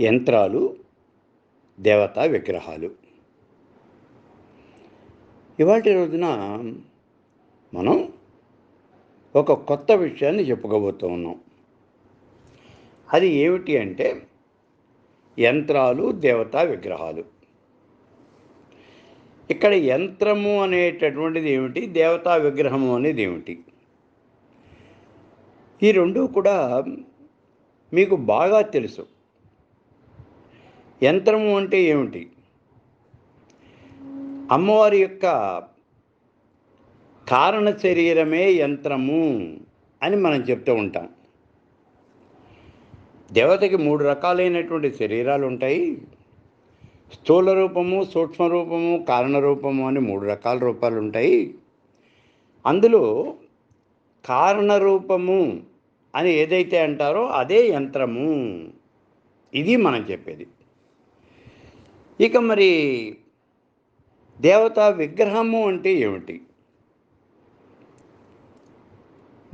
యంత్రాలు దేవతా విగ్రహాలు. ఇవాటి రోజున మనం ఒక కొత్త విషయాన్ని చెప్పుకోబోతూ ఉన్నాం. అది ఏమిటి అంటే యంత్రాలు దేవతా విగ్రహాలు. ఇక్కడ యంత్రము అనేటటువంటిది ఏమిటి? దేవతా విగ్రహము అనేది ఏమిటి? ఈ రెండు కూడా మీకు బాగా తెలుసు. యంత్రము అంటే ఏమిటి? అమ్మవారి యొక్క కారణ శరీరమే యంత్రము అని మనం చెప్తూ ఉంటాం. దేవతకి మూడు రకాలైనటువంటి శరీరాలు ఉంటాయి. స్థూల రూపము సూక్ష్మ రూపము కారణ రూపము అని మూడు రకాల రూపాలు ఉంటాయి. అందులో కారణ రూపము అని ఏదైతే అంటారో అదే యంత్రము. ఇది మనం చెప్పేది. ఇక మరి దేవతా విగ్రహము అంటే ఏమిటి?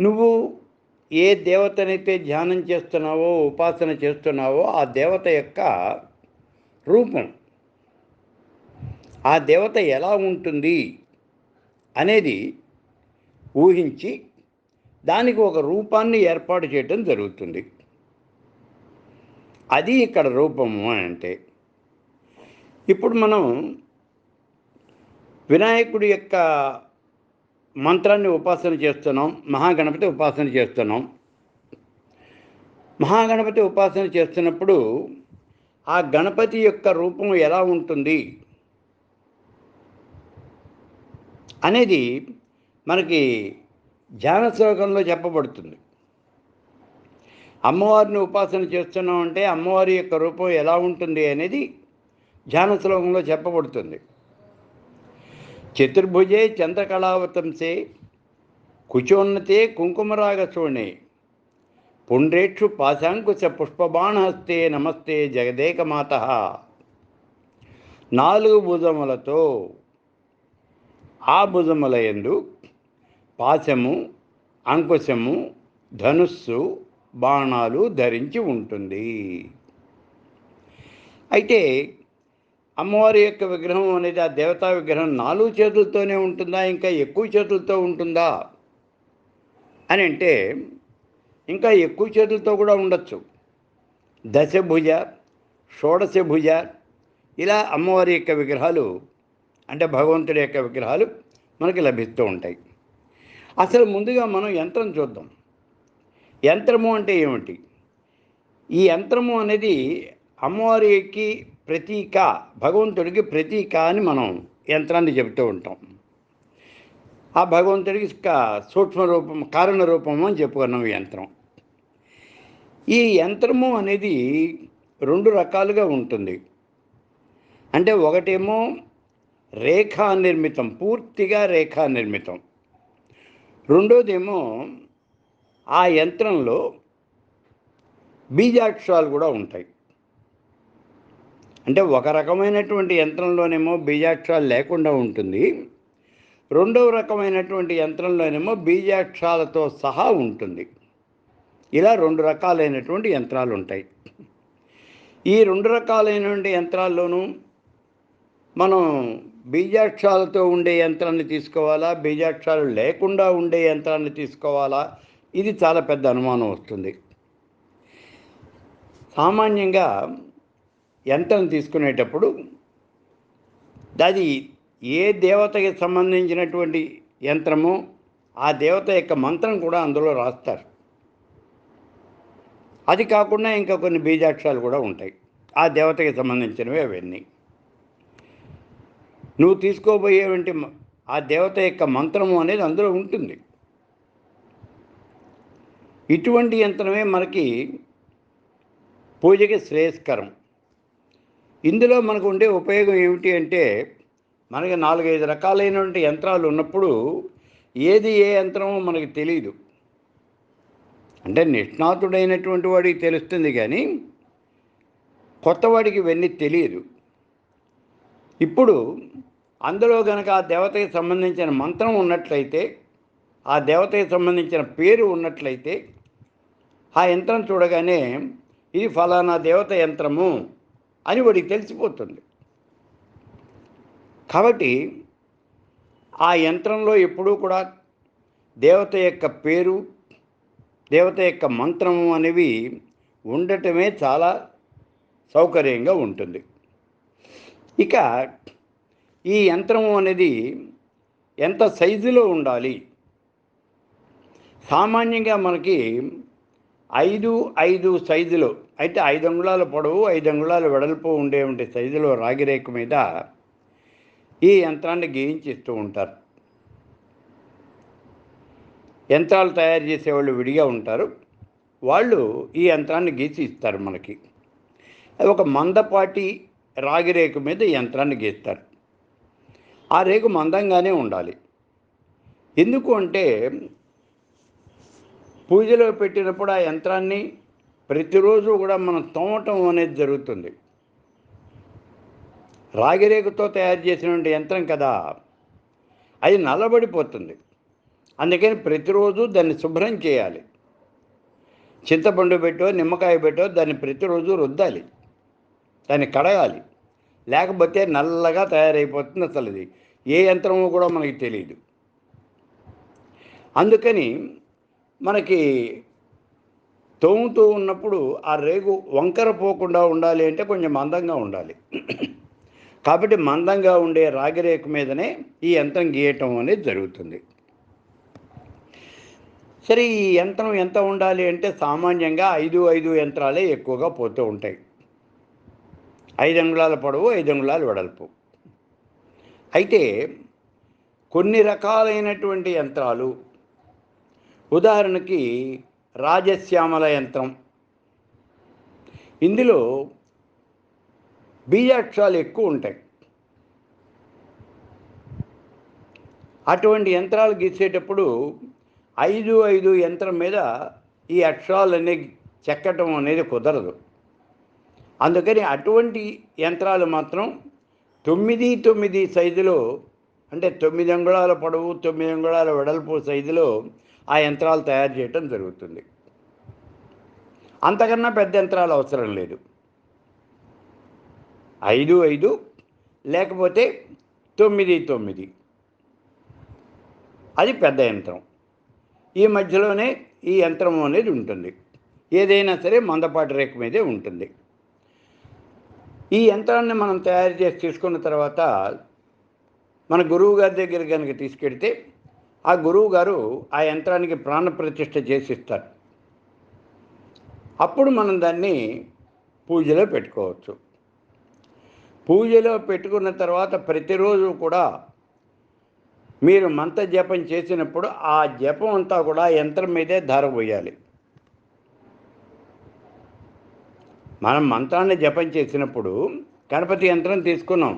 నువ్వు ఏ దేవతనైతే ధ్యానం చేస్తున్నావో ఉపాసన చేస్తున్నావో ఆ దేవత యొక్క రూపం ఆ దేవత ఎలా ఉంటుంది అనేది ఊహించి దానికి ఒక రూపాన్ని ఏర్పాటు చేయటం జరుగుతుంది. అది ఇక్కడ రూపము అంటే. ఇప్పుడు మనం వినాయకుడి యొక్క మంత్రాన్ని ఉపాసన చేస్తున్నాం మహాగణపతి ఉపాసన చేస్తున్నాం. మహాగణపతి ఉపాసన చేస్తున్నప్పుడు ఆ గణపతి యొక్క రూపం ఎలా ఉంటుంది అనేది మనకి ధ్యాన శ్లోకంలో చెప్పబడుతుంది. అమ్మవారిని ఉపాసన చేస్తున్నాం అంటే అమ్మవారి యొక్క రూపం ఎలా ఉంటుంది అనేది ధ్యాన శ్లోకంలో చెప్పబడుతుంది. చతుర్భుజే చంద్రకళావతంసే కుచోన్నతే కుంకుమరాగచూర్ణే పుండ్రేక్షు పాశాంకుశ పుష్పబాణహస్తే నమస్తే జగదేకమాత. నాలుగు భుజములతో ఆ భుజముల యందు పాశము అంకుశము ధనుస్సు బాణాలు ధరించి ఉంటుంది. అయితే అమ్మవారి యొక్క విగ్రహం అనేది ఆ దేవతా విగ్రహం నాలుగు చేతులతోనే ఉంటుందా ఇంకా ఎక్కువ చేతులతో ఉంటుందా అని అంటే ఇంకా ఎక్కువ చేతులతో కూడా ఉండొచ్చు. దశభుజ షోడశభుజ ఇలా అమ్మవారి యొక్క విగ్రహాలు అంటే భగవంతుడి యొక్క విగ్రహాలు మనకి లభిస్తూ ఉంటాయి. అసలు ముందుగా మనం యంత్రం చూద్దాం. యంత్రము అంటే ఏమిటి? ఈ యంత్రము అనేది అమ్మవారికి ప్రతీక భగవంతుడికి ప్రతీక అని మనం యంత్రాన్ని చెబుతూ ఉంటాం. ఆ భగవంతుడికి సూక్ష్మ రూపం కారణ రూపం అని చెప్పుకున్నాం ఈ యంత్రం. ఈ యంత్రము అనేది రెండు రకాలుగా ఉంటుంది. అంటే ఒకటేమో రేఖా నిర్మితం పూర్తిగా రేఖా నిర్మితం. రెండోదేమో ఆ యంత్రంలో బీజాక్షరాలు కూడా ఉంటాయి. అంటే ఒక రకమైనటువంటి యంత్రంలోనేమో బీజాక్షరాలు లేకుండా ఉంటుంది. రెండవ రకమైనటువంటి యంత్రంలోనేమో బీజాక్షరాలతో సహా ఉంటుంది. ఇలా రెండు రకాలైనటువంటి యంత్రాలు ఉంటాయి ఈ రెండు రకాలైనటువంటి యంత్రాల్లోనూ మనం బీజాక్షరాలతో ఉండే యంత్రాన్ని తీసుకోవాలా? బీజాక్షరాలు లేకుండా ఉండే యంత్రాన్ని తీసుకోవాలా? ఇది చాలా పెద్ద అనుమానం వస్తుంది. సామాన్యంగా యంత్రం తీసుకునేటప్పుడు అది ఏ దేవతకి సంబంధించినటువంటి యంత్రమో ఆ దేవత యొక్క మంత్రం కూడా అందులో రాస్తారు. అది కాకుండా ఇంకా కొన్ని బీజాక్షరాలు కూడా ఉంటాయి. ఆ దేవతకి సంబంధించినవి అవన్నీ. నువ్వు తీసుకోబోయేవంటి ఆ దేవత యొక్క మంత్రము అనేది అందులో ఉంటుంది. ఇటువంటి యంత్రమే మనకి పూజకి శ్రేయస్కరం. ఇందులో మనకు ఉండే ఉపయోగం ఏమిటి అంటే మనకి నాలుగైదు రకాలైనటువంటి యంత్రాలు ఉన్నప్పుడు ఏది ఏ యంత్రమో మనకి తెలియదు అంటే నిష్ణాతుడైనటువంటి వాడికి తెలుస్తుంది కానీ కొత్తవాడికి ఇవన్నీ తెలియదు ఇప్పుడు అందులో కనుక ఆ దేవతకి సంబంధించిన మంత్రం ఉన్నట్లయితే ఆ దేవతకి సంబంధించిన పేరు ఉన్నట్లయితే ఆ యంత్రం చూడగానే ఇది ఫలానా దేవత యంత్రము అని వాడికి తెలిసిపోతుంది. కాబట్టి ఆ యంత్రంలో ఎప్పుడూ కూడా దేవత యొక్క పేరు దేవత యొక్క మంత్రము అనేవి ఉండటమే చాలా సౌకర్యంగా ఉంటుంది. ఇక ఈ యంత్రము అనేది ఎంత సైజులో ఉండాలి? సామాన్యంగా మనకి ఐదు ఐదు సైజులో అయితే ఐదు అంగుళాల పొడవు ఐదు అంగుళాల వెడల్పు ఉండే ఉండే సైజులో రాగిరేఖ మీద ఈ యంత్రాన్ని గీయించిస్తూ ఉంటారు. యంత్రాలు తయారు చేసేవాళ్ళు విడిగా ఉంటారు. వాళ్ళు ఈ యంత్రాన్ని గీసి ఇస్తారు మనకి. అది ఒక మందపాటి రాగి రేకు మీద యంత్రాన్ని గీస్తారు. ఆ రేకు మందంగానే ఉండాలి. ఎందుకు అంటే పూజలో పెట్టినప్పుడు ఆ యంత్రాన్ని ప్రతిరోజు కూడా మనం తోమటం అనేది జరుగుతుంది. రాగిరేకుతో తయారు చేసినటువంటి యంత్రం కదా అది నల్లబడిపోతుంది. అందుకని ప్రతిరోజు దాన్ని శుభ్రం చేయాలి. చింతపండు పెట్టో నిమ్మకాయ పెట్టో దాన్ని ప్రతిరోజు రుద్దాలి. దాన్ని కడగాలి. లేకపోతే నల్లగా తయారైపోతుంది అసలు ఇది. ఏ యంత్రమో కూడా మనకి తెలియదు అందుకని మనకి తోముతూ ఉన్నప్పుడు ఆ రేగు వంకర పోకుండా ఉండాలి అంటే కొంచెం మందంగా ఉండాలి. కాబట్టి మందంగా ఉండే రాగి రేకు మీదనే ఈ యంత్రం గీయటం అనేది జరుగుతుంది. సరే ఈ యంత్రం ఎంత ఉండాలి అంటే సామాన్యంగా ఐదు ఐదు యంత్రాలే ఎక్కువగా పోతూ ఉంటాయి. ఐదు అంగుళాల పొడవు ఐదు అంగుళాల వెడల్పు. అయితే కొన్ని రకాలైనటువంటి యంత్రాలు ఉదాహరణకి రాజశ్యామల యంత్రం. ఇందులో బీజాక్షరాలు ఎక్కువ ఉంటాయి. అటువంటి యంత్రాలు గీసేటప్పుడు ఐదు ఐదు యంత్రం మీద ఈ అక్షరాలన్నీ చెక్కటం అనేది కుదరదు. అందుకని అటువంటి యంత్రాలు మాత్రం తొమ్మిది తొమ్మిది సైజులో అంటే తొమ్మిది అంగుళాల పొడవు తొమ్మిది అంగుళాల వెడల్పు సైజులో ఆ యంత్రాలు తయారు చేయటం జరుగుతుంది. అంతకన్నా పెద్ద యంత్రాలు అవసరం లేదు. ఐదు ఐదు లేకపోతే తొమ్మిది తొమ్మిది. అది పెద్ద యంత్రం. ఈ మధ్యలోనే ఈ యంత్రం అనేది ఉంటుంది. ఏదైనా సరే మందపాటి రేఖ మీదే ఉంటుంది. ఈ యంత్రాన్ని మనం తయారు చేసి తీసుకున్న తర్వాత మన గురువు గారి దగ్గర కనుక తీసుకెడితే ఆ గురువు గారు ఆ యంత్రానికి ప్రాణప్రతిష్ఠ చేసిస్తారు. అప్పుడు మనం దాన్ని పూజలో పెట్టుకోవచ్చు. పూజలో పెట్టుకున్న తర్వాత ప్రతిరోజు కూడా మీరు మంత్ర జపం చేసినప్పుడు ఆ జపం అంతా కూడా యంత్రం మీదే ధార పోయాలి మనం మంత్రాన్ని జపం చేసినప్పుడు గణపతి యంత్రం తీసుకున్నాం.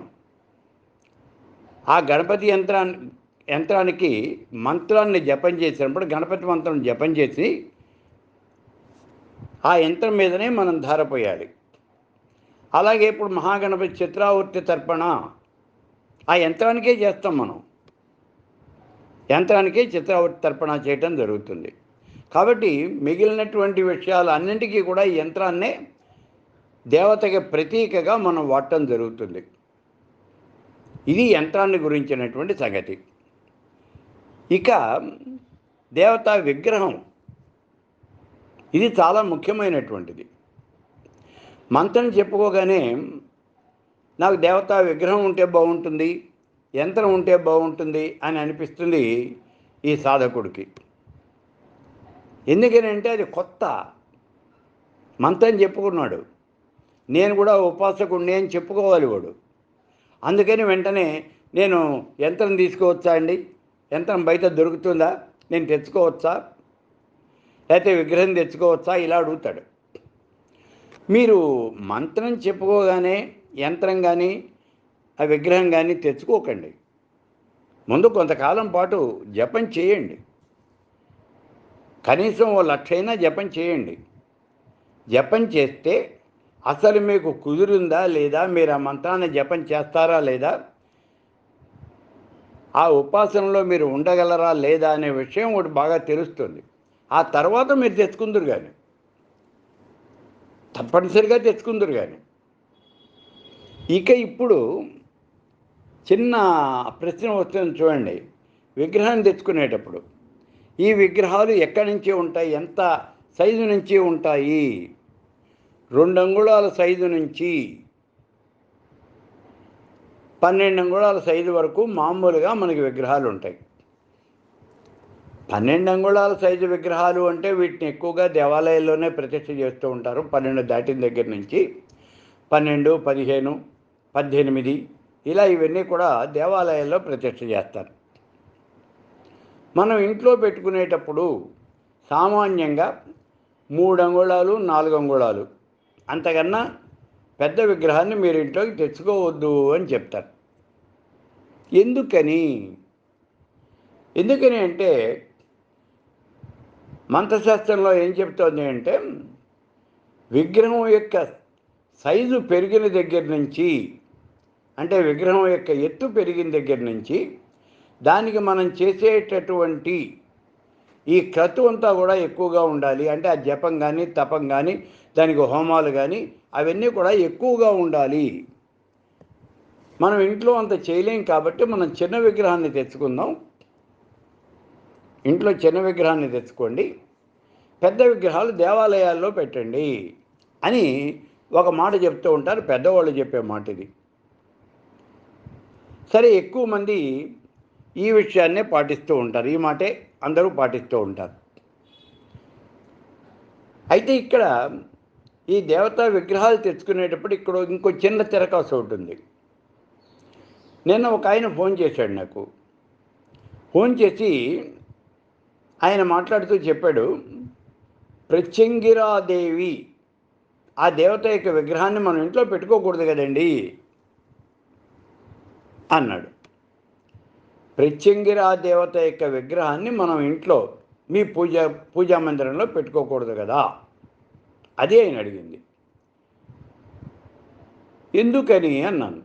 ఆ గణపతి యంత్రాన్ని యంత్రానికి మంత్రాన్ని జపం చేసినప్పుడు గణపతి మంత్రం జపం చేసి ఆ యంత్రం మీదనే మనం ధారపోయాలి. అలాగే ఇప్పుడు మహాగణపతి చిత్రావృత్తి తర్పణ ఆ యంత్రానికే చేస్తాం మనం. యంత్రానికే చిత్రావృత్తి తర్పణ చేయటం జరుగుతుంది. కాబట్టి మిగిలినటువంటి విషయాలు అన్నింటికీ కూడా ఈ యంత్రాన్నే దేవతకి ప్రతీకగా మనం వాడటం జరుగుతుంది. ఇది యంత్రాన్ని గురించినటువంటి సంగతి. ఇక దేవతా విగ్రహం ఇది చాలా ముఖ్యమైనటువంటిది. మంత్రం చెప్పుకోగానే నాకు దేవతా విగ్రహం ఉంటే బాగుంటుంది యంత్రం ఉంటే బాగుంటుంది అని అనిపిస్తుంది ఈ సాధకుడికి. ఎందుకనంటే అది కొత్త. మంత్రం చెప్పుకున్నాడు నేను కూడా ఉపాసకుడిని అని చెప్పుకోవాలి వాడు. అందుకని వెంటనే నేను యంత్రం తీసుకోవచ్చా అండి? యంత్రం బయట దొరుకుతుందా? నేను తెచ్చుకోవచ్చా? లేకపోతే విగ్రహం తెచ్చుకోవచ్చా? ఇలా అడుగుతాడు. మీరు మంత్రం చెప్పుకోగానే యంత్రం కానీ ఆ విగ్రహం కానీ తెచ్చుకోకండి. ముందు కొంతకాలం పాటు జపం చేయండి. కనీసం ఓ లక్షైనా జపం చేయండి. జపం చేస్తే అసలు మీకు కుదురుందా లేదా? మీరు ఆ మంత్రాన్ని జపం చేస్తారా లేదా? ఆ ఉపాసనలో మీరు ఉండగలరా లేదా అనే విషయం ఒకటి బాగా తెలుస్తుంది. ఆ తర్వాత మీరు తెచ్చుకుందరు కానీ తప్పనిసరిగా తెచ్చుకుందరు కానీ ఇక ఇప్పుడు చిన్న ప్రశ్న వస్తుంది చూడండి. విగ్రహాన్ని తెచ్చుకునేటప్పుడు ఈ విగ్రహాలు ఎక్కడి నుంచి ఉంటాయి? ఎంత సైజు నుంచి ఉంటాయి? రెండు అంగుళాల సైజు నుంచి. పన్నెండు అంగుళాల సైజు వరకు మామూలుగా మనకి విగ్రహాలు ఉంటాయి. పన్నెండు అంగుళాల సైజు విగ్రహాలు అంటే వీటిని ఎక్కువగా దేవాలయాల్లోనే ప్రతిష్ఠ చేస్తూ ఉంటారు. పన్నెండు దాటిన దగ్గర నుంచి పన్నెండు పదిహేను పద్దెనిమిది ఇలా ఇవన్నీ కూడా దేవాలయాల్లో ప్రతిష్ఠ చేస్తారు. మనం ఇంట్లో పెట్టుకునేటప్పుడు సామాన్యంగా మూడు అంగుళాలు నాలుగు అంగుళాలు. అంతకన్నా పెద్ద విగ్రహాన్ని మీరు ఇంట్లోకి తెచ్చుకోవద్దు అని చెప్తారు. ఎందుకని? ఎందుకని అంటే మంత్రశాస్త్రంలో ఏం చెప్తోంది అంటే విగ్రహం యొక్క సైజు పెరిగిన దగ్గర నుంచి అంటే విగ్రహం యొక్క ఎత్తు పెరిగిన దగ్గర నుంచి దానికి మనం చేసేటటువంటి ఈ క్రతు అంతా కూడా ఎక్కువగా ఉండాలి. అంటే ఆ జపం కానీ తపం కానీ దానికి హోమాలు కానీ అవన్నీ కూడా ఎక్కువగా ఉండాలి. మనం ఇంట్లో అంత చేయలేం కాబట్టి మనం చిన్న విగ్రహాన్ని తెచ్చుకుందాం. ఇంట్లో చిన్న విగ్రహాన్ని తెచ్చుకోండి. పెద్ద విగ్రహాలు దేవాలయాల్లో పెట్టండి అని ఒక మాట చెప్తూ ఉంటారు. పెద్దవాళ్ళు చెప్పే మాట ఇది. సరే ఎక్కువ మంది ఈ విషయాన్నే పాటిస్తూ ఉంటారు. ఈ మాటే అందరూ పాటిస్తూ ఉంటారు. అయితే ఇక్కడ ఈ దేవతా విగ్రహాలు తెచ్చుకునేటప్పుడు ఇక్కడ ఇంకో చిన్న తిరకాసు ఉంటుంది నిన్న ఒక ఆయన ఫోన్ చేశాడు నాకు. ఫోన్ చేసి ఆయన మాట్లాడుతూ చెప్పాడు ప్రత్యంగిరాదేవి ఆ దేవత యొక్క విగ్రహాన్ని మనం ఇంట్లో పెట్టుకోకూడదు కదండి అన్నాడు. ప్రత్యంగిరా దేవత యొక్క విగ్రహాన్ని మనం ఇంట్లో మీ పూజ పూజా మందిరంలో పెట్టుకోకూడదు కదా అదే ఆయన అడిగింది. ఎందుకని? అన్నాను.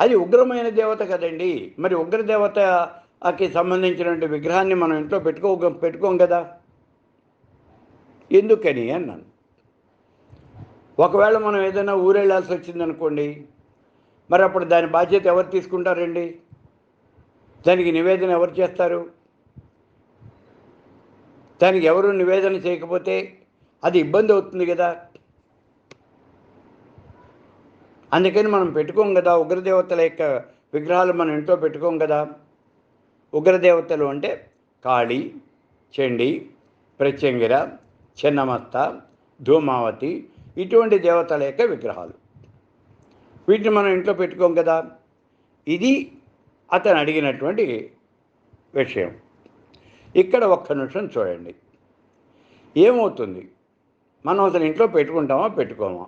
అది ఉగ్రమైన దేవత కదండి. మరి ఉగ్ర దేవతకి సంబంధించినటువంటి విగ్రహాన్ని మనం ఇంట్లో పెట్టుకో పెట్టుకోం కదా. ఎందుకని అన్నాను. ఒకవేళ మనం ఏదైనా ఊరెళ్ళాల్సి వచ్చిందనుకోండి మరి అప్పుడు దాని బాధ్యత ఎవరు తీసుకుంటారండి? దానికి నివేదన ఎవరు చేస్తారు? దానికి ఎవరు నివేదన చేయకపోతే అది ఇబ్బంది అవుతుంది కదా. అందుకని మనం పెట్టుకోం కదా ఉగ్రదేవతల యొక్క విగ్రహాలు మనం ఇంట్లో పెట్టుకోం కదా. ఉగ్రదేవతలు అంటే కాళీ చండి ప్రత్యంగిర చిన్నమత్త ధూమావతి ఇటువంటి దేవతల యొక్క విగ్రహాలు. వీటిని మనం ఇంట్లో పెట్టుకోం కదా. ఇది అతను అడిగినటువంటి విషయం. ఇక్కడ ఒక్క నిమిషం చూడండి. ఏమవుతుంది? మనం అతను ఇంట్లో పెట్టుకుంటామా పెట్టుకోమా?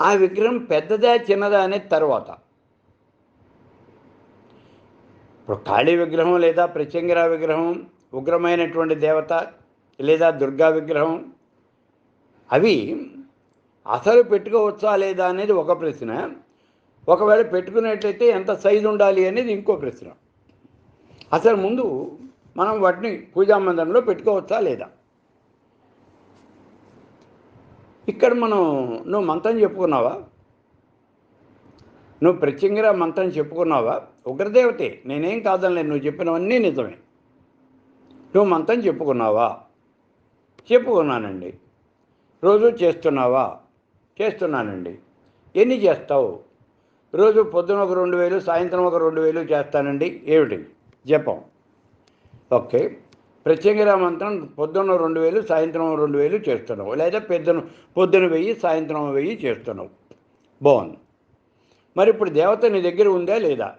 ఆ విగ్రహం పెద్దదా చిన్నదా అనేది తర్వాత. ఇప్పుడు కాళీ విగ్రహం లేదా ప్రత్యంగిర విగ్రహం ఉగ్రమైనటువంటి దేవత లేదా దుర్గా విగ్రహం అవి అసలు పెట్టుకోవచ్చా లేదా అనేది ఒక ప్రశ్న. ఒకవేళ పెట్టుకున్నట్లయితే ఎంత సైజు ఉండాలి అనేది ఇంకో ప్రశ్న. అసలు ముందు మనం వాటిని పూజా మందిరంలో పెట్టుకోవచ్చా లేదా? ఇక్కడ మనం నువ్వు మంత్రం చెప్పుకున్నావా? నువ్వు ప్రత్యంగా మంత్రం చెప్పుకున్నావా? ఉగ్రదేవతే నేనేం కాదనలేదు నువ్వు చెప్పినవన్నీ నిజమే. నువ్వు మంత్రం చెప్పుకున్నావా? చెప్పుకున్నానండి. రోజు చేస్తున్నావా? చేస్తున్నానండి. ఎన్ని చేస్తావు? రోజు పొద్దున ఒక రెండు వేలు సాయంత్రం ఒక రెండు వేలు చేస్తానండి. ఏమిటి? జపం. ఓకే. ప్రత్యేక మంత్రం పొద్దున్న రెండు వేలు సాయంత్రం రెండు వేలు చేస్తున్నావు. లేదా పెద్దను పొద్దున వెయ్యి సాయంత్రం వెయ్యి చేస్తున్నావు. బాగుంది. మరి ఇప్పుడు దేవత నీ దగ్గర ఉందా లేదా?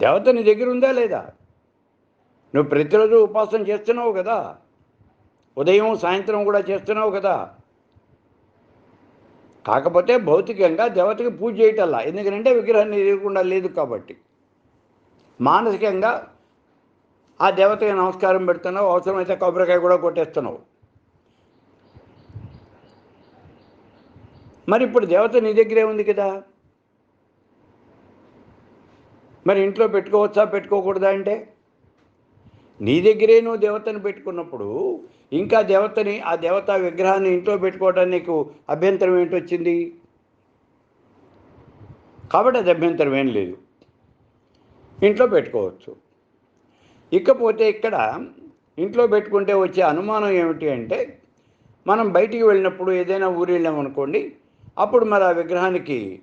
దేవత నీ దగ్గర ఉందా లేదా? నువ్వు ప్రతిరోజు ఉపాసన చేస్తున్నావు కదా. ఉదయం సాయంత్రం కూడా చేస్తున్నావు కదా. కాకపోతే భౌతికంగా దేవతకి పూజ చేయటల్లా. ఎందుకంటే విగ్రహాన్ని ఎదురకుండా లేదు కాబట్టి. మానసికంగా ఆ దేవతకి నమస్కారం పెడుతున్నావు అవసరమైతే కొబ్బరికాయ కూడా కొట్టేస్తున్నావు. మరి ఇప్పుడు దేవత నీ దగ్గరే ఉంది కదా? మరి ఇంట్లో పెట్టుకోవచ్చా పెట్టుకోకూడదా అంటే? నీ దగ్గరే నువ్వు దేవతని పెట్టుకున్నప్పుడు ఇంకా దేవతని ఆ దేవతా విగ్రహాన్ని ఇంట్లో పెట్టుకోవడానికి నీకు అభ్యంతరం ఏంటి వచ్చింది కాబట్టి అది అభ్యంతరం ఏం లేదు. ఇంట్లో పెట్టుకోవచ్చు. ఇకపోతే ఇక్కడ ఇంట్లో పెట్టుకుంటే వచ్చే అనుమానం ఏమిటి అంటే మనం బయటికి వెళ్ళినప్పుడు ఏదైనా ఊరు వెళ్ళామనుకోండి అప్పుడు మరి ఆ విగ్రహానికి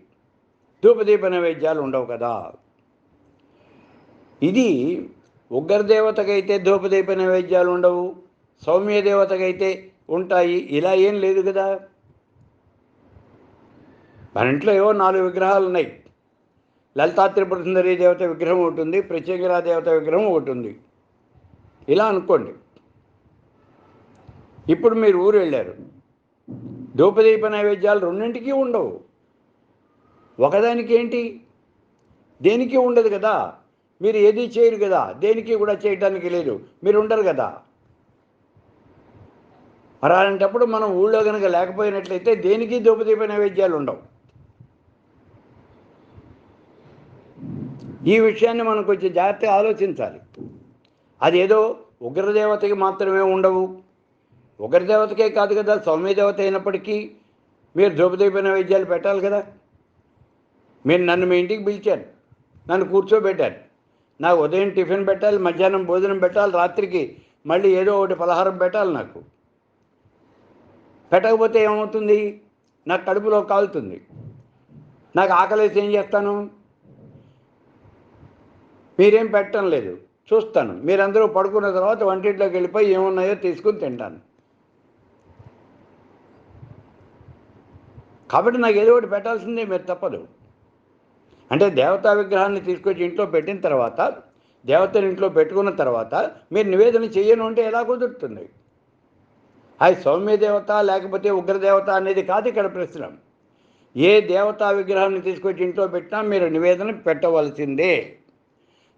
ధూపదీప నైవేద్యాలు ఉండవు కదా. ఇది ఉగ్రదేవతకైతే ధూపదీప నైవేద్యాలు ఉండవు సౌమ్య దేవతకైతే ఉంటాయి ఇలా ఏం లేదు కదా. మన ఇంట్లో ఏవో నాలుగు విగ్రహాలు ఉన్నాయి. లలితా త్రిపుర సుందరి దేవత విగ్రహం ఒకటి ఉంది ప్రత్యేకరా దేవత విగ్రహం ఒకటి ఉంది. ఇలా అనుకోండి. ఇప్పుడు మీరు ఊరు వెళ్ళారు. ధూపదీప నైవేద్యాలు రెండింటికి ఉండవు. ఒకదానికి ఏంటి? దేనికి ఉండదు కదా? మీరు ఏది చేయరు కదా? దేనికి కూడా చేయడానికి లేదు. మీరు ఉండరు కదా? మరి అలాంటప్పుడు మనం ఊళ్ళో కనుక లేకపోయినట్లయితే దేనికి ధూపదీప నైవేద్యాలు ఉండవు? ఈ విషయాన్ని మనం కొంచెం జాగ్రత్తగా ఆలోచించాలి. అదేదో ఉగ్రదేవతకి మాత్రమే ఉండవు. ఉగ్రదేవతకే కాదు కదా సౌమ్యదేవత అయినప్పటికీ మీరు ధూపదీప నైవేద్యాలు పెట్టాలి కదా. మీరు నన్ను మీ ఇంటికి పిలిచారు నన్ను కూర్చోబెట్టారు. నాకు ఉదయం టిఫిన్ పెట్టాలి మధ్యాహ్నం భోజనం పెట్టాలి రాత్రికి మళ్ళీ ఏదో ఒకటి పలహారం పెట్టాలి నాకు. పెట్టకపోతే ఏమవుతుంది? నాకు కడుపులో కాలుతుంది. నాకు ఆకలేసి ఏం చేస్తాను? మీరేం పెట్టడం లేదు. చూస్తాను. మీరందరూ పడుకున్న తర్వాత వంటింట్లోకి వెళ్ళిపోయి ఏమున్నాయో తీసుకుని తింటాను. కాబట్టి నాకు ఏదో ఒకటి పెట్టాల్సిందే మీరు తప్పదు. అంటే దేవతా విగ్రహాన్ని తీసుకొచ్చి ఇంట్లో పెట్టిన తర్వాత దేవతని ఇంట్లో పెట్టుకున్న తర్వాత మీరు నివేదన చేయను అంటే ఎలా కుదురుతుంది? అది సౌమ్య దేవత లేకపోతే ఉగ్రదేవత అనేది కాదు ఇక్కడ ప్రశ్న. ఏ దేవతా విగ్రహాన్ని తీసుకొచ్చి ఇంట్లో పెట్టినా మీరు నివేదన పెట్టవలసిందే.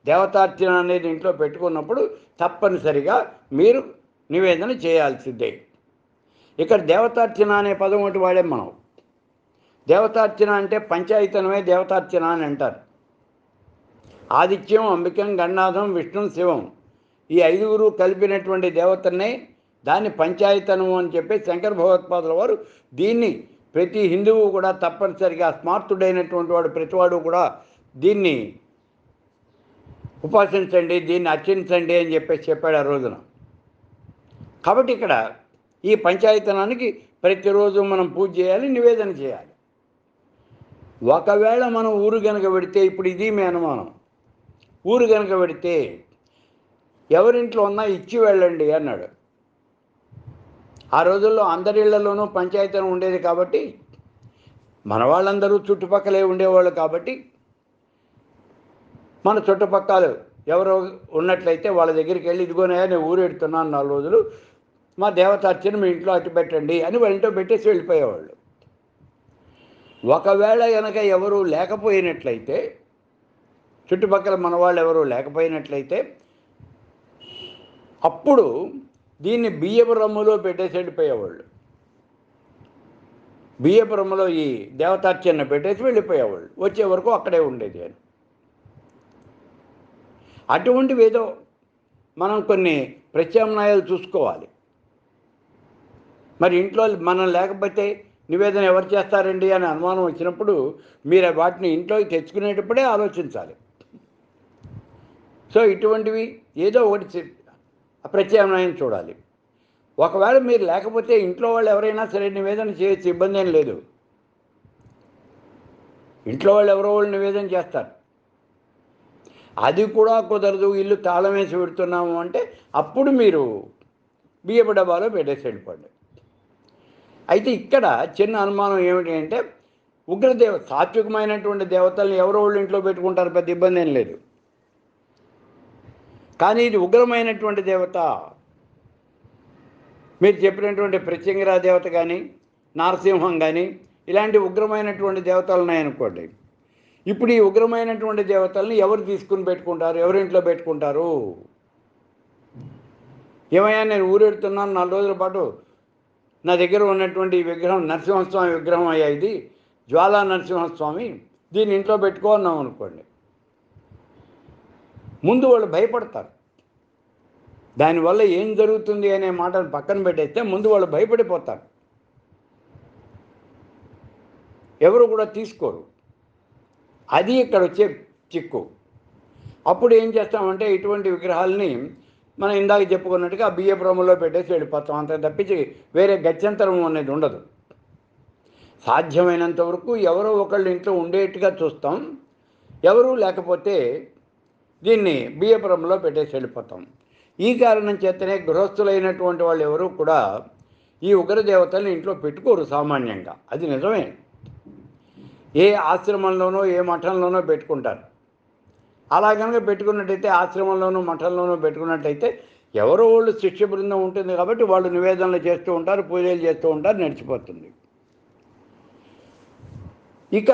దేవతార్చన అనేది ఇంట్లో పెట్టుకున్నప్పుడు తప్పనిసరిగా మీరు నివేదన చేయాల్సిందే. ఇక్కడ దేవతార్చన అనే పదం ఒకటి వాడే మనం. దేవతార్చన అంటే పంచాయతనమే దేవతార్చన అని అంటారు. ఆదిత్యం అంబికం గణనాథం విష్ణు శివం ఈ ఐదుగురు కలిపినటువంటి దేవతనే దాన్ని పంచాయతనం అని చెప్పి శంకర భగవత్పాదుల వారు దీన్ని ప్రతి హిందువు కూడా తప్పనిసరిగా స్మార్తుడైనటువంటి వాడు ప్రతివాడు కూడా దీన్ని ఉపాసించండి దీన్ని అర్చించండి అని చెప్పేసి చెప్పాడు ఆ రోజున. కాబట్టి ఇక్కడ ఈ పంచాయతనానికి ప్రతిరోజు మనం పూజ చేయాలి నివేదన చేయాలి. ఒకవేళ మనం ఊరు కనుక పెడితే ఇప్పుడు ఇది మీ అనుమానం. ఊరు కనుక పెడితే ఎవరింట్లో ఉన్నా ఇచ్చి వెళ్ళండి అన్నాడు. ఆ రోజుల్లో అందరి ఇళ్ళలోనూ పంచాయతీ ఉండేది కాబట్టి మన వాళ్ళందరూ చుట్టుపక్కలే ఉండేవాళ్ళు కాబట్టి మన చుట్టుపక్కల ఎవరో ఉన్నట్లయితే వాళ్ళ దగ్గరికి వెళ్ళి ఇదిగోనయా నేను ఊరెడుతున్నాను నాలుగు రోజులు మా దేవతార్చన మీ ఇంట్లో అట్టు పెట్టండి అని వాళ్ళ ఇంట్లో పెట్టేసి వెళ్ళిపోయేవాళ్ళు. ఒకవేళ కనుక ఎవరు లేకపోయినట్లయితే చుట్టుపక్కల మన వాళ్ళు ఎవరు లేకపోయినట్లయితే అప్పుడు దీన్ని బియ్యపు రమ్ములో పెట్టేసి వెళ్ళిపోయేవాళ్ళు. బియ్యపు రమ్ములో ఈ దేవతార్చన పెట్టేసి వెళ్ళిపోయేవాళ్ళు. వచ్చే వరకు అక్కడే ఉండేది అని. అటువంటివి ఏదో మనం కొన్ని ప్రత్యామ్నాయాలు చూసుకోవాలి. మరి ఇంట్లో మనం లేకపోతే నివేదన ఎవరు చేస్తారండి అని అనుమానం వచ్చినప్పుడు మీరు వాటిని ఇంట్లోకి తెచ్చుకునేటప్పుడే ఆలోచించాలి. సో ఇటువంటివి ఏదో ఒకటి ప్రత్యామ్నాయం చూడాలి. ఒకవేళ మీరు లేకపోతే ఇంట్లో వాళ్ళు ఎవరైనా సరే నివేదన చేయొచ్చు ఇబ్బంది ఏం లేదు. ఇంట్లో వాళ్ళు ఎవరో వాళ్ళు నివేదన చేస్తారు. అది కూడా కుదరదు ఇల్లు తాళం వేసి పెడుతున్నాము అంటే అప్పుడు మీరు బియ్యపు డబ్బాలో పెట్టేసి వెళ్ళిపోండి. అయితే ఇక్కడ చిన్న అనుమానం ఏమిటి అంటే ఉగ్రదేవ సాత్వికమైనటువంటి దేవతల్ని ఎవరో వాళ్ళు ఇంట్లో పెట్టుకుంటారు పెద్ద ఇబ్బంది ఏం లేదు. కానీ ఇది ఉగ్రమైనటువంటి దేవత. మీరు చెప్పినటువంటి ప్రత్యంగిరా దేవత కానీ నారసింహం కానీ ఇలాంటి ఉగ్రమైనటువంటి దేవతలు ఉన్నాయనుకోండి. ఇప్పుడు ఈ ఉగ్రమైనటువంటి దేవతల్ని ఎవరు తీసుకుని పెట్టుకుంటారు? ఎవరింట్లో పెట్టుకుంటారు? ఏమయ్యా నేను ఊరెడుతున్నాను నాలుగు రోజుల పాటు. నా దగ్గర ఉన్నటువంటి ఈ విగ్రహం నరసింహస్వామి విగ్రహం అయ్యా ఇది. జ్వాలా నరసింహస్వామి దీన్ని ఇంట్లో పెట్టుకో అన్నాం అనుకోండి. ముందు వాళ్ళు భయపడతారు. దానివల్ల ఏం జరుగుతుంది అనే మాటను పక్కన పెట్టేస్తే ముందు వాళ్ళు భయపడిపోతారు. ఎవరు కూడా తీసుకోరు. అది ఇక్కడ వచ్చే చిక్కు. అప్పుడు ఏం చేస్తామంటే ఇటువంటి విగ్రహాలని మనం ఇందాక చెప్పుకున్నట్టుగా బియ్య బ్రహ్మలో పెట్టేసి వెళ్ళిపోతాం అంత తప్పించి వేరే గత్యంతరం అనేది ఉండదు. సాధ్యమైనంత వరకు ఎవరో ఒకళ్ళు ఇంట్లో ఉండేట్టుగా చూస్తాం. ఎవరూ లేకపోతే దీన్ని బియ్యపురంలో పెట్టేసి వెళ్ళిపోతాం. ఈ కారణం చేతనే గృహస్థులైనటువంటి వాళ్ళు ఎవరూ కూడా ఈ ఉగ్రదేవతల్ని ఇంట్లో పెట్టుకోరు సామాన్యంగా. అది నిజమే. ఏ ఆశ్రమంలోనో ఏ మఠంలోనో పెట్టుకుంటారు. అలా కనుక పెట్టుకున్నట్టయితే ఆశ్రమంలోనూ మఠంలోనూ పెట్టుకున్నట్టయితే ఎవరో వాళ్ళు శిష్య బృందం ఉంటుంది కాబట్టి వాళ్ళు నివేదనలు చేస్తూ ఉంటారు పూజలు చేస్తూ ఉంటారు నడిచిపోతుంది. ఇక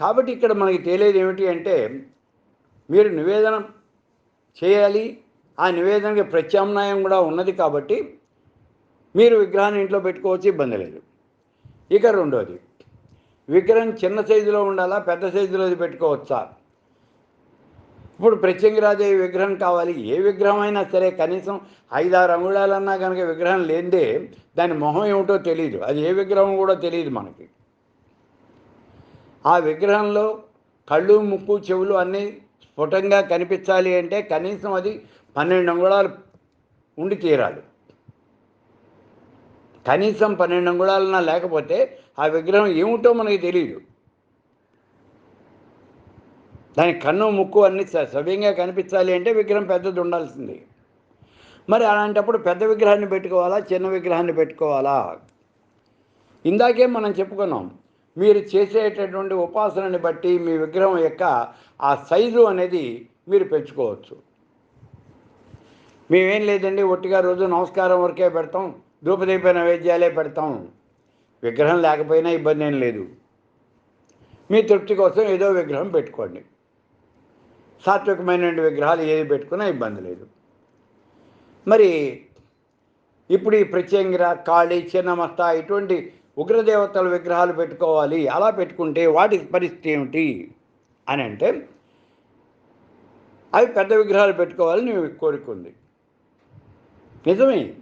కాబట్టి ఇక్కడ మనకి తెలియదు ఏమిటి అంటే మీరు నివేదన చేయాలి. ఆ నివేదనకి ప్రత్యామ్నాయం కూడా ఉన్నది కాబట్టి మీరు విగ్రహాన్ని ఇంట్లో పెట్టుకోవచ్చు ఇబ్బంది లేదు. ఇక రెండోది విగ్రహం చిన్న సైజులో ఉండాలా పెద్ద సైజులో పెట్టుకోవచ్చా? ఇప్పుడు ప్రత్యంగిరాదేవి విగ్రహం కావాలి. ఏ విగ్రహం అయినా సరే కనీసం ఐదారు అంగుళాలన్నా కనుక విగ్రహం లేనిదే దాని మొహం ఏమిటో తెలియదు అది ఏ విగ్రహం కూడా తెలియదు మనకి. ఆ విగ్రహంలో కళ్ళు ముక్కు చెవులు అన్నీ స్ఫుటంగా కనిపించాలి అంటే కనీసం అది పన్నెండు అంగుళాలు ఉండి తీరాలి. కనీసం పన్నెండు అంగుళాలన్నా లేకపోతే ఆ విగ్రహం ఏమిటో మనకి తెలియదు దాని కన్ను ముక్కు అన్ని స- సవ్యంగా కనిపించాలి అంటే విగ్రహం పెద్దది ఉండాల్సింది. మరి అలాంటప్పుడు పెద్ద విగ్రహాన్ని పెట్టుకోవాలా చిన్న విగ్రహాన్ని పెట్టుకోవాలా? ఇందాకే మనం చెప్పుకున్నాం మీరు చేసేటటువంటి ఉపాసనని బట్టి మీ విగ్రహం యొక్క ఆ సైజు అనేది మీరు పెంచుకోవచ్చు. మేమేం లేదండి ఒట్టిగా రోజు నమస్కారం వరకే పెడతాం. ధూపదీప నైవేద్యాలే పెడతాం. విగ్రహం లేకపోయినా ఇబ్బంది ఏం లేదు. మీ తృప్తి కోసం ఏదో విగ్రహం పెట్టుకోండి. సాత్వికమైన విగ్రహాలు ఏది పెట్టుకున్నా ఇబ్బంది లేదు. మరి ఇప్పుడు ఈ ప్రత్యంగిర కాళీ చిన్నమస్త ఇటువంటి ఉగ్రదేవతల విగ్రహాలు పెట్టుకోవాలి. అలా పెట్టుకుంటే వాటి పరిస్థితి ఏమిటి? అని అంటే అవి పెద్ద విగ్రహాలు పెట్టుకోవాలని కోరిక ఉంది నిజమే?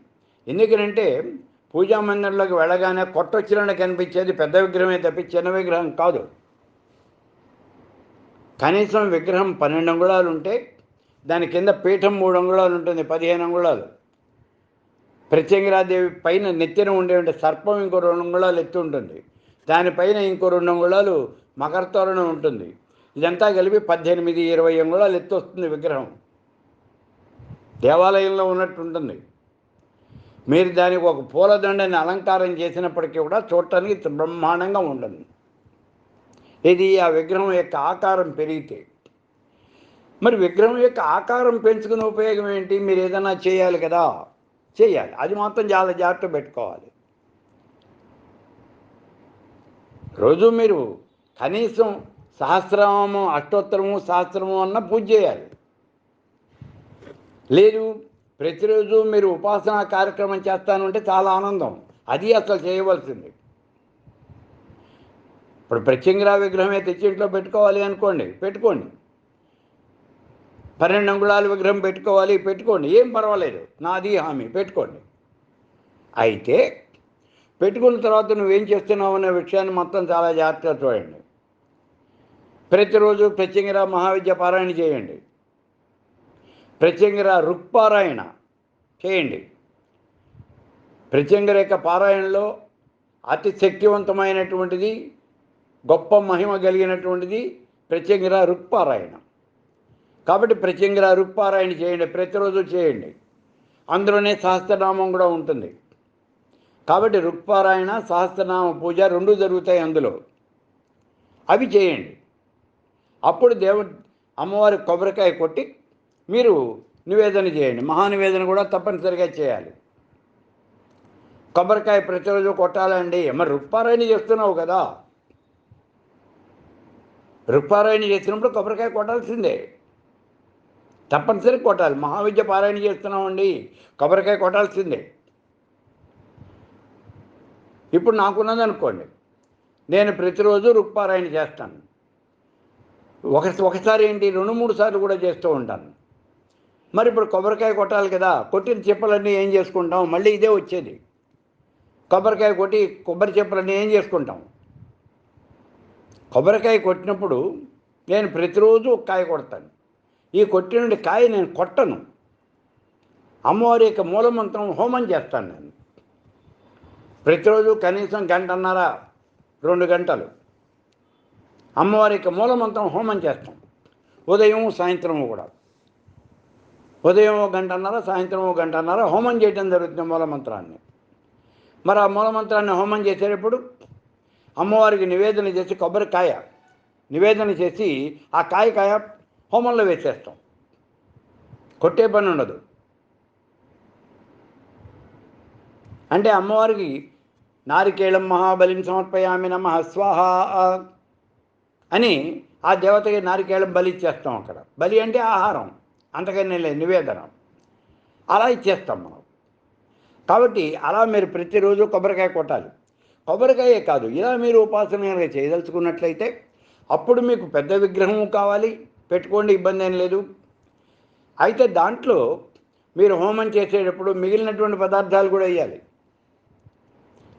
ఎందుకనంటే పూజా మందిరంలోకి వెళ్ళగానే కొట్టొచ్చినట్టు కనిపించేది పెద్ద విగ్రహమే తప్పి చిన్న విగ్రహం కాదు. కనీసం విగ్రహం పన్నెండు అంగుళాలు ఉంటే దాని కింద పీఠం మూడు అంగుళాలు ఉంటుంది పదిహేను అంగుళాలు. ప్రత్యంగిరాదేవి పైన నెత్తిన ఉండే సర్పం ఇంకో రెండు అంగుళాలు ఎత్తు ఉంటుంది. దానిపైన ఇంకో రెండు అంగుళాలు మకర తోరణం ఉంటుంది. ఇదంతా కలిపి పద్దెనిమిది ఇరవై అంగుళాలు ఎత్తు వస్తుంది విగ్రహం. దేవాలయంలో ఉన్నట్టు ఉంటుంది. మీరు దానికి ఒక పూలదండని అలంకారం చేసినప్పటికీ కూడా చూడటానికి బ్రహ్మాండంగా ఉండదు. ఇది ఆ విగ్రహం యొక్క ఆకారం పెరిగితే. మరి విగ్రహం యొక్క ఆకారం పెంచుకునే ఉపయోగం ఏంటి? మీరు ఏదైనా చేయాలి కదా? చేయాలి. అది మాత్రం చాలా జాగ్రత్త పెట్టుకోవాలి. రోజు మీరు కనీసం సహస్రము అష్టోత్తరము సహస్రము అన్న పూజ చేయాలి. లేదు ప్రతిరోజు మీరు ఉపాసనా కార్యక్రమం చేస్తానంటే చాలా ఆనందం. అది అసలు చేయవలసింది. ఇప్పుడు ప్రత్యంగిరా విగ్రహమే తెచ్చి ఇంట్లో పెట్టుకోవాలి అనుకోండి పెట్టుకోండి. పన్నెండు అంగుళాల విగ్రహం పెట్టుకోవాలి పెట్టుకోండి. ఏం పర్వాలేదు. నాది హామీ పెట్టుకోండి. అయితే పెట్టుకున్న తర్వాత నువ్వేం చేస్తున్నావు అనే విషయాన్ని మొత్తం చాలా జాగ్రత్తగా చూడండి. ప్రతిరోజు ప్రత్యంగిర మహావిద్య పారాయణ చేయండి. ప్రత్యంగిర రుక్పారాయణ చేయండి. ప్రత్యంగిర యొక్క పారాయణలో అతి శక్తివంతమైనటువంటిది గొప్ప మహిమ కలిగినటువంటిది ప్రత్యంగిర రుక్పారాయణ కాబట్టి ప్రత్యంగిర రుక్పారాయణ చేయండి ప్రతిరోజు చేయండి. అందులోనే సహస్రనామం కూడా ఉంటుంది. కాబట్టి రుక్పారాయణ సహస్రనామ పూజ రెండు జరుగుతాయి అందులో. అవి చేయండి. అప్పుడు దేవ అమ్మవారి కొబ్బరికాయ కొట్టి మీరు నివేదన చేయండి. మహానివేదన కూడా తప్పనిసరిగా చేయాలి. కొబ్బరికాయ ప్రతిరోజు కొట్టాలండి. మరి రుక్పారాయణ చేస్తున్నావు కదా. రుక్పారాయణ చేసినప్పుడు కొబ్బరికాయ కొట్టాల్సిందే. తప్పనిసరి కొట్టాలి. మహావిద్య పారాయణ చేస్తున్నామండి. కొబ్బరికాయ కొట్టాల్సిందే. ఇప్పుడు నాకున్నది అనుకోండి నేను ప్రతిరోజు రుక్పారాయణ చేస్తాను. ఒక ఒకసారి ఏంటి? రెండు మూడు సార్లు కూడా చేస్తూ ఉంటాను. మరి ఇప్పుడు కొబ్బరికాయ కొట్టాలి కదా కొట్టిన చెప్పలన్నీ ఏం చేసుకుంటాం? మళ్ళీ ఇదే వచ్చేది. కొబ్బరికాయ కొట్టి కొబ్బరి చెప్పలన్నీ ఏం చేసుకుంటాం? కొబ్బరికాయ కొట్టినప్పుడు నేను ప్రతిరోజు ఒక కాయ కొడతాను. ఈ కొట్టిన కాయ నేను కొట్టను. అమ్మవారి యొక్క మూలమంత్రం హోమం చేస్తాను నేను. ప్రతిరోజు కనీసం గంటన్నర రెండు గంటలు అమ్మవారి యొక్క మూలమంత్రం హోమం చేస్తాం. ఉదయం సాయంత్రం కూడా. ఉదయం ఒక గంటన్నర సాయంత్రం ఒక గంటన్నర హోమం చేయడం జరుగుతుంది మూలమంత్రాన్ని. మరి ఆ మూలమంత్రాన్ని హోమం చేసేటప్పుడు అమ్మవారికి నివేదన చేసి కొబ్బరికాయ నివేదన చేసి ఆ కాయ కాయ హోమంలో వేసేస్తాం. కొట్టే పని ఉండదు. అంటే అమ్మవారికి నారికేళం మహాబలిని సమర్పయామి నమ స్వాహ అని ఆ దేవతకి నారికేళం బలి ఇచ్చేస్తాం అక్కడ. బలి అంటే ఆహారం. అంతకని లేదు నివేదన. అలా ఇచ్చేస్తాం మనం. కాబట్టి అలా మీరు ప్రతిరోజు కొబ్బరికాయ కొట్టాలి. కొబ్బరికాయే కాదు ఇలా మీరు ఉపాసన కనుక చేయదలుచుకున్నట్లయితే అప్పుడు మీకు పెద్ద విగ్రహం కావాలి పెట్టుకోండి ఇబ్బంది ఏం లేదు. అయితే దాంట్లో మీరు హోమం చేసేటప్పుడు మిగిలినటువంటి పదార్థాలు కూడా వేయాలి.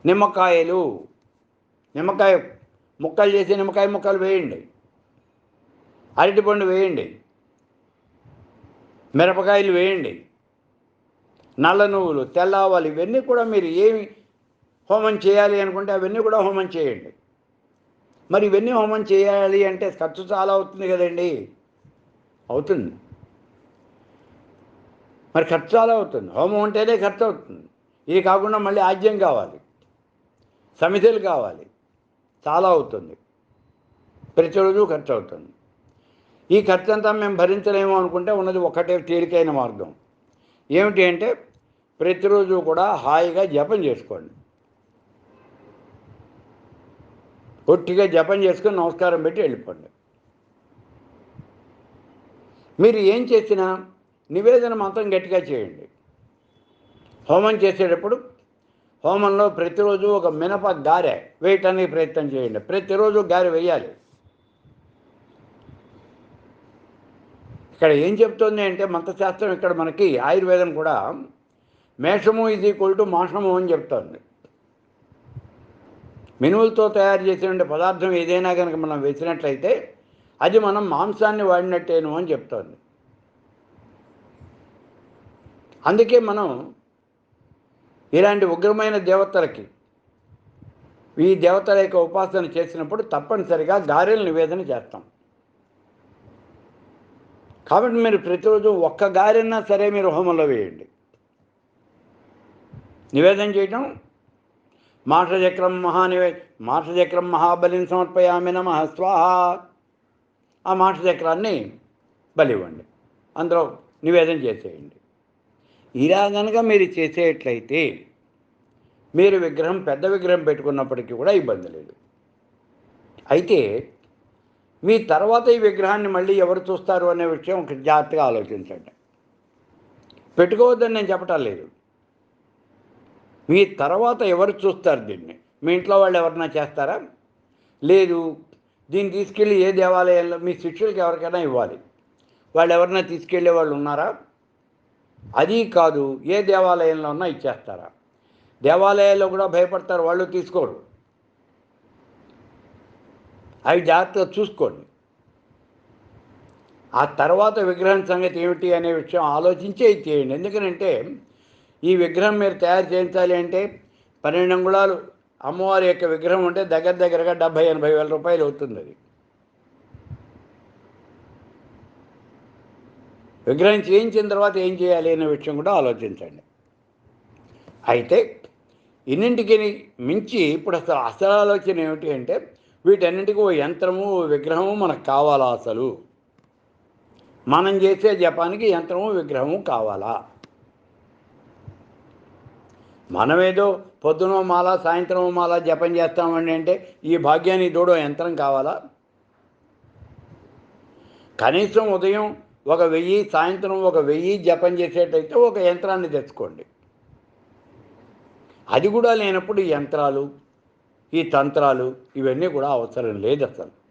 నిమ్మకాయలు నిమ్మకాయ ముక్కలు చేసి నిమ్మకాయ ముక్కలు వేయండి. అరటిపండు వేయండి. మిరపకాయలు వేయండి. నల్ల నువ్వులు తెల్ల ఆవాలు ఇవన్నీ కూడా మీరు ఏమి హోమం చేయాలి అనుకుంటే అవన్నీ కూడా హోమం చేయండి. మరి ఇవన్నీ హోమం చేయాలి అంటే ఖర్చు చాలా అవుతుంది కదండి. అవుతుంది. మరి ఖర్చు చాలా అవుతుంది. హోమం ఉంటేనే ఖర్చు అవుతుంది. ఇది కాకుండా మళ్ళీ ఆజ్యం కావాలి. సమితులు కావాలి. చాలా అవుతుంది. ప్రతిరోజు ఖర్చు అవుతుంది. ఈ ఖర్చంతా మేము భరించలేము అనుకుంటే ఉన్నది ఒకటే తేలికైన మార్గం. ఏమిటి అంటే ప్రతిరోజు కూడా హాయిగా జపం చేసుకోండి. పొట్టిగా జపం చేసుకుని నమస్కారం పెట్టి వెళ్ళిపోండి. మీరు ఏం చేసినా నివేదన మాత్రం గట్టిగా చేయండి. హోమం చేసేటప్పుడు హోమంలో ప్రతిరోజు ఒక మినప గారె వేయటానికి ప్రయత్నం చేయండి. ప్రతిరోజు గారె వేయాలి. ఇక్కడ ఏం చెప్తుంది అంటే మంత్రశాస్త్రం ఇక్కడ మనకి ఆయుర్వేదం కూడా మేషము ఇది ఈక్వల్ టు మాషము అని చెప్తోంది. మినువులతో తయారు చేసిన పదార్థం ఏదైనా కనుక మనం వేసినట్లయితే అది మనం మాంసాన్ని వాడినట్టేను అని చెప్తోంది. అందుకే మనం ఇలాంటి ఉగ్రమైన దేవతలకి ఈ దేవతల యొక్క ఉపాసన చేసినప్పుడు తప్పనిసరిగా గారెలు నివేదన చేస్తాం. కాబట్టి మీరు ప్రతిరోజు ఒక్క గారైనా సరే మీరు హోమంలో వేయండి. నివేదన చేయటం మాషచక్రం మహానివే మాషచక్రం మహాబలిని సమర్పయామి నమ స్వాహ. ఆ మాషచక్రాన్ని బలివ్వండి అందులో నివేదన చేసేయండి. ఇలా కనుక మీరు చేసేట్లయితే మీరు విగ్రహం పెద్ద విగ్రహం పెట్టుకున్నప్పటికీ కూడా ఇబ్బంది లేదు. అయితే మీ తర్వాత ఈ విగ్రహాన్ని మళ్ళీ ఎవరు చూస్తారు అనే విషయం ఒక జాగ్రత్తగా ఆలోచించండి. పెట్టుకోవద్దని నేను చెప్పటం లేదు. మీ తర్వాత ఎవరు చూస్తారు దీన్ని? మీ ఇంట్లో వాళ్ళు ఎవరైనా చేస్తారా? లేదు. దీన్ని తీసుకెళ్ళి ఏ దేవాలయంలో మీ శిష్యులకి ఎవరికైనా ఇవ్వాలి. వాళ్ళు ఎవరైనా తీసుకెళ్ళే వాళ్ళు ఉన్నారా? అది కాదు ఏ దేవాలయంలో ఉన్నా ఇచ్చేస్తారా? దేవాలయాల్లో కూడా భయపడతారు వాళ్ళు తీసుకోరు. అవి జాగ్రత్తగా చూసుకోండి. ఆ తర్వాత విగ్రహం సంగతి ఏమిటి అనే విషయం ఆలోచించే చేయండి. ఎందుకనంటే ఈ విగ్రహం మీరు తయారు చేయించాలి అంటే పన్నెండు అంగుళాలు అమ్మవారి యొక్క విగ్రహం ఉంటే దగ్గర దగ్గరగా డెబ్భై ఎనభై వేల రూపాయలు అవుతుంది అది. విగ్రహం చేయించిన తర్వాత ఏం చేయాలి అనే విషయం కూడా ఆలోచించండి. అయితే ఇన్నింటికి మించి ఇప్పుడు అసలు అసలు ఆలోచన ఏమిటి అంటే వీటన్నింటికి ఓ యంత్రము విగ్రహము మనకు కావాలా అసలు? మనం చేసే జపానికి యంత్రము విగ్రహము కావాలా? మనమేదో పొద్దున మాల సాయంత్రం మాల జపం చేస్తామండి అంటే ఈ భాగ్యానికి దూడో యంత్రం కావాలా? కనీసం ఉదయం ఒక వెయ్యి సాయంత్రం ఒక వెయ్యి జపం చేసేటైతే ఒక యంత్రాన్ని తెచ్చుకోండి. అది కూడా లేనప్పుడు ఈ యంత్రాలు ఈ తంత్రాలు ఇవన్నీ కూడా అవసరం లేదు అసలు.